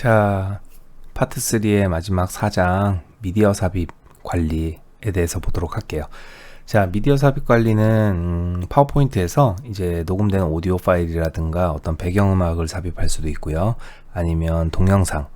자, 파트 3의 마지막 4장 미디어 삽입 관리에 대해서 보도록 할게요. 자, 미디어 삽입 관리는 음, 파워포인트에서 이제 녹음된 오디오 파일이라든가 어떤 배경음악을 삽입할 수도 있고요. 아니면 동영상,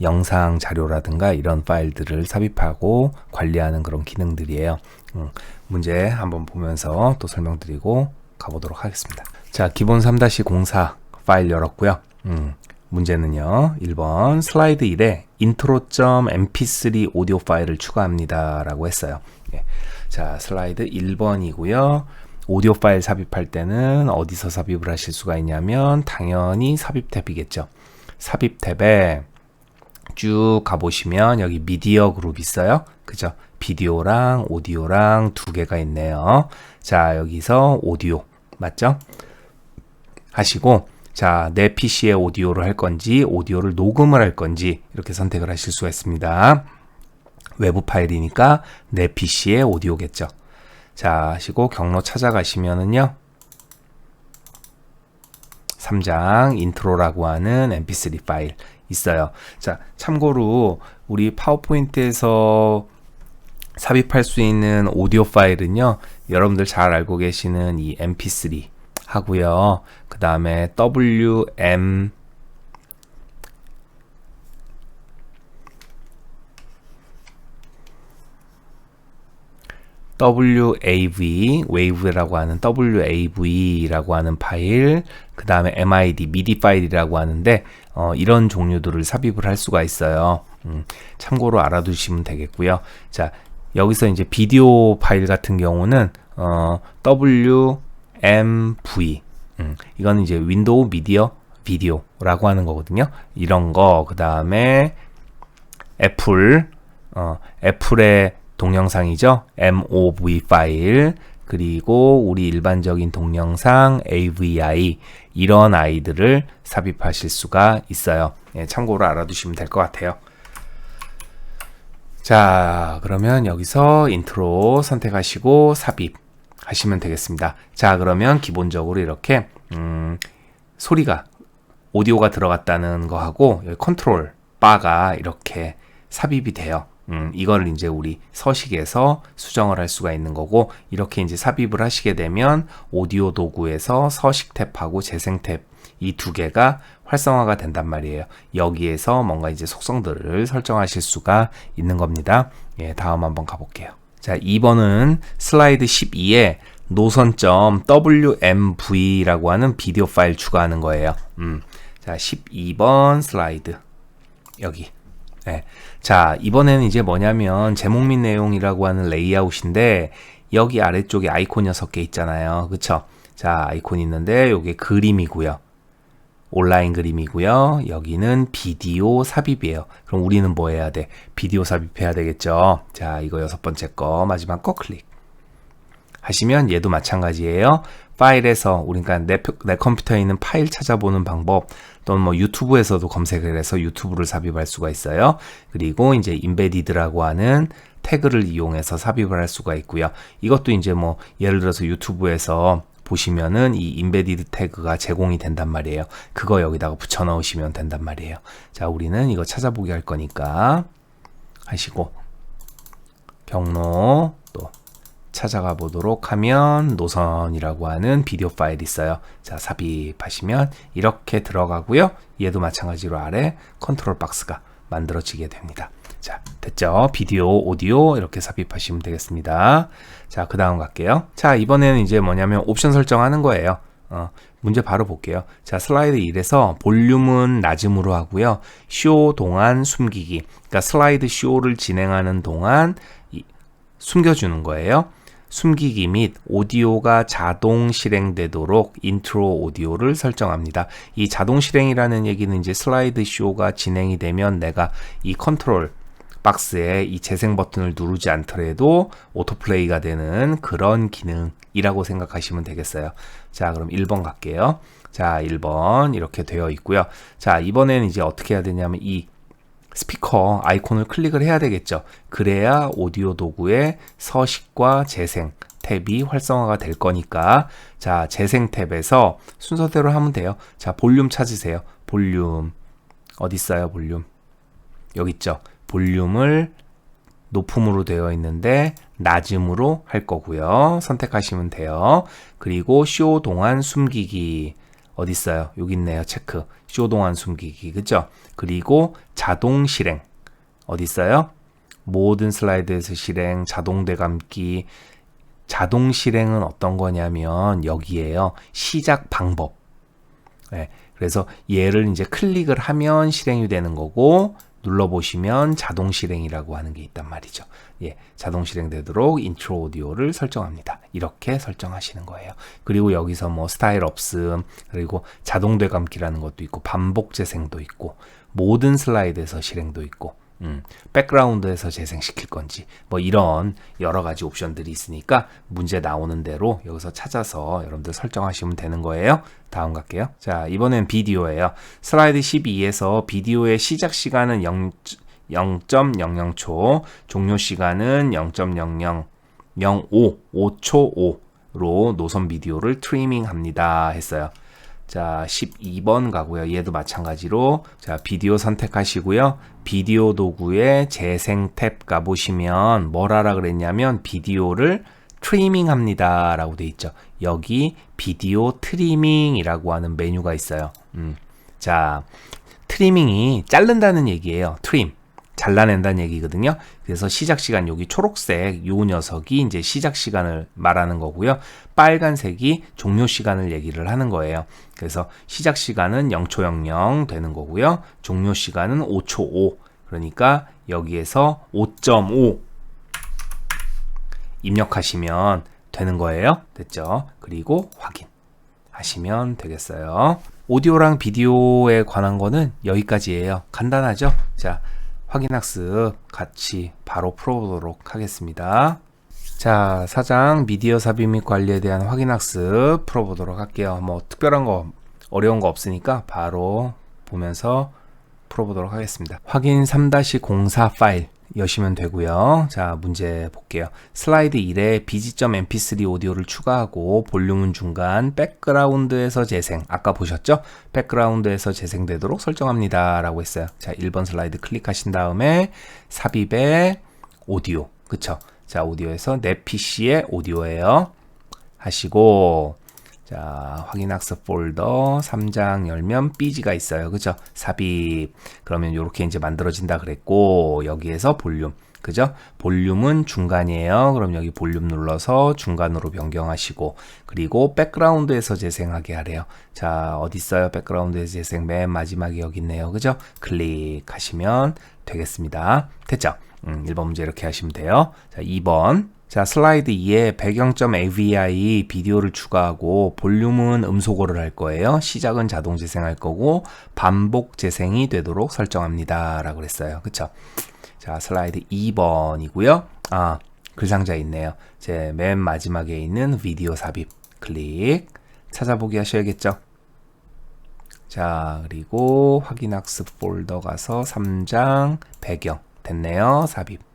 영상 자료라든가 이런 파일들을 삽입하고 관리하는 그런 기능들이에요. 음, 문제 한번 보면서 또 설명드리고 가보도록 하겠습니다. 자, 기본 3-04 파일 열었고요. 음, 문제는요. 1번 슬라이드 1에 intro.mp3 오디오 파일을 추가합니다. 라고 했어요. 예. 자, 슬라이드 1번이고요. 오디오 파일 삽입할 때는 어디서 삽입을 하실 수가 있냐면 당연히 삽입 탭이겠죠. 삽입 탭에 쭉 가보시면 여기 미디어 그룹 있어요. 그죠? 비디오랑 오디오랑 두 개가 있네요. 자, 여기서 오디오 맞죠? 하시고 자, 내 PC에 오디오를 할 건지 오디오를 녹음을 할 건지 이렇게 선택을 하실 수가 있습니다. 외부 파일이니까 내 PC에 오디오겠죠. 자, 하시고 경로 찾아가시면은요. 3장 인트로라고 하는 mp3 파일 있어요. 자, 참고로 우리 파워포인트에서 삽입할 수 있는 오디오 파일은요. 여러분들 잘 알고 계시는 이 mp3 하고요. 그 다음에 WM WAV, wave라고 하는 WAV라고 하는 파일, 그 다음에 MID, MIDI 파일이라고 하는데, 어, 이런 종류들을 삽입을 할 수가 있어요. 음, 참고로 알아두시면 되겠고요. 자, 여기서 이제 비디오 파일 같은 경우는, 어, W, MV. 음, 이거는 이제 윈도우 미디어 비디오라고 하는 거거든요. 이런 거, 그 다음에 애플, 어, 애플의 동영상이죠. MOV 파일, 그리고 우리 일반적인 동영상 AVI, 이런 아이들을 삽입하실 수가 있어요. 예, 참고로 알아두시면 될 것 같아요. 자, 그러면 여기서 인트로 선택하시고 삽입. 하시면 되겠습니다. 자, 그러면 기본적으로 이렇게 음, 소리가 오디오가 들어갔다는 거하고 컨트롤 바가 이렇게 삽입이 돼요. 음, 이걸 이제 우리 서식에서 수정을 할 수가 있는 거고 이렇게 이제 삽입을 하시게 되면 오디오 도구에서 서식 탭하고 재생 탭 이 두 개가 활성화가 된단 말이에요. 여기에서 뭔가 이제 속성들을 설정하실 수가 있는 겁니다. 예, 다음 한번 가볼게요. 자, 2번은 슬라이드 12에 노선점 WMV라고 하는 비디오 파일 추가하는 거예요. 음. 자, 12번 슬라이드. 여기. 네. 자, 이번에는 이제 뭐냐면 제목 및 내용이라고 하는 레이아웃인데 여기 아래쪽에 아이콘 6개 있잖아요. 그쵸? 자, 아이콘 있는데 요게 그림이고요. 온라인 그림이고요. 여기는 비디오 삽입이에요. 그럼 우리는 뭐 해야 돼? 비디오 삽입해야 되겠죠. 자, 이거 여섯 번째 거 마지막 거 클릭. 하시면 얘도 마찬가지예요. 파일에서 우리가 내, 내 컴퓨터에 있는 파일 찾아보는 방법 또는 뭐 유튜브에서도 검색을 해서 유튜브를 삽입할 수가 있어요. 그리고 이제 인베디드라고 하는 태그를 이용해서 삽입을 할 수가 있고요. 이것도 이제 뭐 예를 들어서 유튜브에서 보시면은 이 인베디드 태그가 제공이 된단 말이에요. 그거 여기다가 붙여 넣으시면 된단 말이에요. 자, 우리는 이거 찾아보기 할 거니까 하시고 경로 또 찾아가 보도록 하면 노선이라고 하는 비디오 파일이 있어요. 자, 삽입하시면 이렇게 들어가고요. 얘도 마찬가지로 아래 컨트롤 박스가 만들어지게 됩니다. 자, 됐죠? 비디오, 오디오 이렇게 삽입하시면 되겠습니다. 자, 그 다음 갈게요. 자, 이번에는 이제 뭐냐면 옵션 설정하는 거예요. 어, 문제 바로 볼게요. 자, 슬라이드 1에서 볼륨은 낮음으로 하고요. 쇼 동안 숨기기. 그러니까 슬라이드 쇼를 진행하는 동안 이, 숨겨주는 거예요. 숨기기 및 오디오가 자동 실행되도록 인트로 오디오를 설정합니다. 이 자동 실행이라는 얘기는 이제 슬라이드 쇼가 진행이 되면 내가 이 컨트롤 박스에 이 재생 버튼을 누르지 않더라도 오토플레이가 되는 그런 기능이라고 생각하시면 되겠어요. 자, 그럼 1번 갈게요. 자, 1번 이렇게 되어 있고요. 자, 이번에는 이제 어떻게 해야 되냐면 이 스피커 아이콘을 클릭을 해야 되겠죠. 그래야 오디오 도구의 서식과 재생 탭이 활성화가 될 거니까 자, 재생 탭에서 순서대로 하면 돼요. 자, 볼륨 찾으세요. 볼륨 어디 있어요, 볼륨? 여기 있죠. 볼륨을 높음으로 되어 있는데 낮음으로 할 거고요. 선택하시면 돼요. 그리고 쇼 동안 숨기기 어디 있어요? 여기 있네요. 체크. 쇼 동안 숨기기. 그죠? 그리고 자동 실행 어디 있어요? 모든 슬라이드에서 실행, 자동 되감기. 자동 실행은 어떤 거냐면 여기에요. 시작 방법. 네, 그래서 얘를 이제 클릭을 하면 실행이 되는 거고 눌러보시면 자동 실행이라고 하는 게 있단 말이죠. 예, 자동 실행되도록 인트로 오디오를 설정합니다. 이렇게 설정하시는 거예요. 그리고 여기서 뭐 스타일 없음, 그리고 자동 되감기라는 것도 있고 반복 재생도 있고 모든 슬라이드에서 실행도 있고 음, 백그라운드에서 재생시킬 건지 뭐 이런 여러 가지 옵션들이 있으니까 문제 나오는 대로 여기서 찾아서 여러분들 설정하시면 되는 거예요. 다음 갈게요. 자, 이번엔 비디오예요. 슬라이드 12에서 비디오의 시작 시간은 0, 0.00초, 종료 시간은 0.0005, 5초 5로 노선 비디오를 트리밍 합니다 했어요. 자, 12번 가고요. 얘도 마찬가지로 자, 비디오 선택하시고요. 비디오 도구의 재생 탭 가보시면 뭘 하라 그랬냐면 비디오를 트리밍 합니다 라고 돼 있죠. 여기 비디오 트리밍이라고 하는 메뉴가 있어요. 음. 자, 트리밍이 자른다는 얘기예요. 트림. 잘라낸다는 얘기거든요. 그래서 시작 시간 여기 초록색 요 녀석이 이제 시작 시간을 말하는 거고요. 빨간색이 종료 시간을 얘기를 하는 거예요. 그래서 시작 시간은 0초 00 되는 거고요. 종료 시간은 5초 5. 그러니까 여기에서 5.5 입력하시면 되는 거예요. 됐죠? 그리고 확인 하시면 되겠어요. 오디오랑 비디오에 관한 거는 여기까지예요. 간단하죠? 자, 확인 학습 같이 바로 풀어보도록 하겠습니다. 자, 사장 미디어 삽입 및 관리에 대한 확인 학습 풀어보도록 할게요. 뭐 특별한 거 어려운 거 없으니까 바로 보면서 풀어보도록 하겠습니다. 확인 3-04 파일 여시면 되고요. 자, 문제 볼게요. 슬라이드 1에 bg.mp3 오디오를 추가하고 볼륨은 중간 백그라운드에서 재생. 아까 보셨죠? 백그라운드에서 재생되도록 설정합니다. 라고 했어요. 자, 1번 슬라이드 클릭하신 다음에 삽입의 오디오. 그쵸? 자, 오디오에서 내 PC의 오디오예요. 하시고 자, 확인 학습 폴더 3장 열면 삐지가 있어요. 그죠? 삽입. 그러면 이렇게 이제 만들어진다 그랬고, 여기에서 볼륨. 그죠? 볼륨은 중간이에요. 그럼 여기 볼륨 눌러서 중간으로 변경하시고, 그리고 백그라운드에서 재생하게 하래요. 자, 어디 있어요? 백그라운드에서 재생 맨 마지막에 여기 있네요. 그죠? 클릭하시면 되겠습니다. 됐죠? 음, 1번 문제 이렇게 하시면 돼요. 자, 2번. 자, 슬라이드 2에 배경.avi 비디오를 추가하고 볼륨은 음소거를 할 거예요. 시작은 자동 재생할 거고 반복 재생이 되도록 설정합니다. 라고 그랬어요. 그쵸? 자, 슬라이드 2번이고요. 아, 글상자 있네요. 제 맨 마지막에 있는 비디오 삽입 클릭 찾아보기 하셔야겠죠? 자, 그리고 확인 학습 폴더 가서 3장 배경 됐네요. 삽입.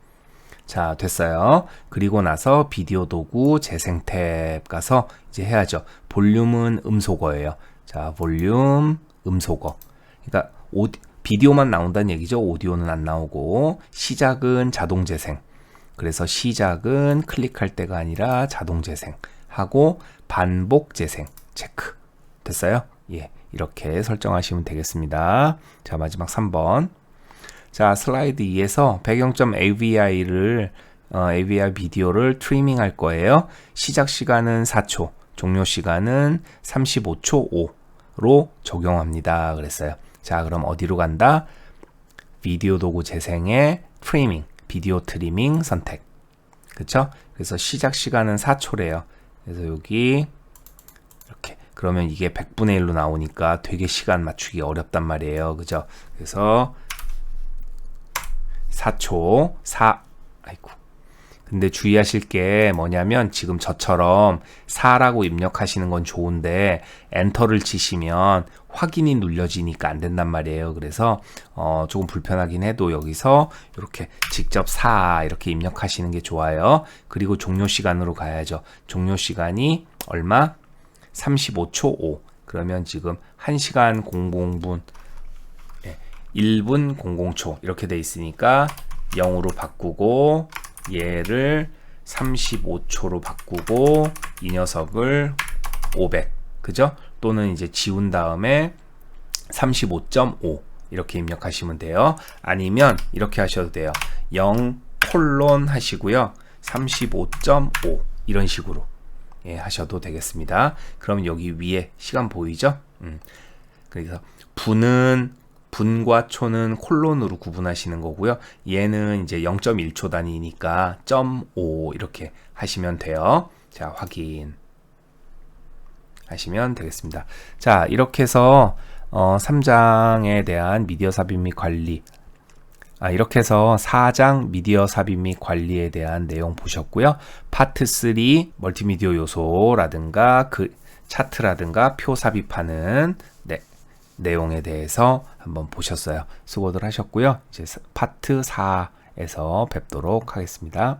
자, 됐어요. 그리고 나서 비디오 도구 재생 탭 가서 이제 해야죠. 볼륨은 음소거예요. 자, 볼륨 음소거. 그러니까 오디, 비디오만 나온다는 얘기죠. 오디오는 안 나오고 시작은 자동 재생. 그래서 시작은 클릭할 때가 아니라 자동 재생 하고 반복 재생 체크. 됐어요? 예. 이렇게 설정하시면 되겠습니다. 자, 마지막 3번. 자, 슬라이드 2에서 배경.avi를 어, AVI 비디오를 트리밍 할 거예요. 시작 시간은 4초, 종료 시간은 35초 5로 적용합니다. 그랬어요. 자, 그럼 어디로 간다? 비디오 도구 재생에 트리밍, 비디오 트리밍 선택. 그쵸? 그래서 시작 시간은 4초래요. 그래서 여기 이렇게 그러면 이게 100분의 1로 나오니까 되게 시간 맞추기 어렵단 말이에요. 그죠? 그래서 4초 4 아이고 근데 주의하실 게 뭐냐면 지금 저처럼 4라고 입력하시는 건 좋은데 엔터를 치시면 확인이 눌려지니까 안 된단 말이에요. 그래서 어 조금 불편하긴 해도 여기서 이렇게 직접 4 이렇게 입력하시는 게 좋아요. 그리고 종료 시간으로 가야죠. 종료 시간이 얼마? 35초 5. 그러면 지금 1시간 00분 1분 00초 이렇게 돼 있으니까 0으로 바꾸고 얘를 35초로 바꾸고 이 녀석을 500 그죠? 또는 이제 지운 다음에 35.5 이렇게 입력하시면 돼요. 아니면 이렇게 하셔도 돼요. 0 콜론 하시고요. 35.5 이런 식으로 예, 하셔도 되겠습니다. 그럼 여기 위에 시간 보이죠? 음. 그래서 분은 분과 초는 콜론으로 구분하시는 거고요. 얘는 이제 0.1초 단위니까 0.5 이렇게 하시면 돼요. 자, 확인. 하시면 되겠습니다. 자, 이렇게 해서 어, 3장에 대한 미디어 삽입 및 관리 아, 이렇게 해서 4장 미디어 삽입 및 관리에 대한 내용 보셨고요. 파트 3 멀티미디어 요소라든가 그 차트라든가 표 삽입하는 네, 내용에 대해서 한번 보셨어요. 수고들 하셨고요. 이제 파트 4에서 뵙도록 하겠습니다.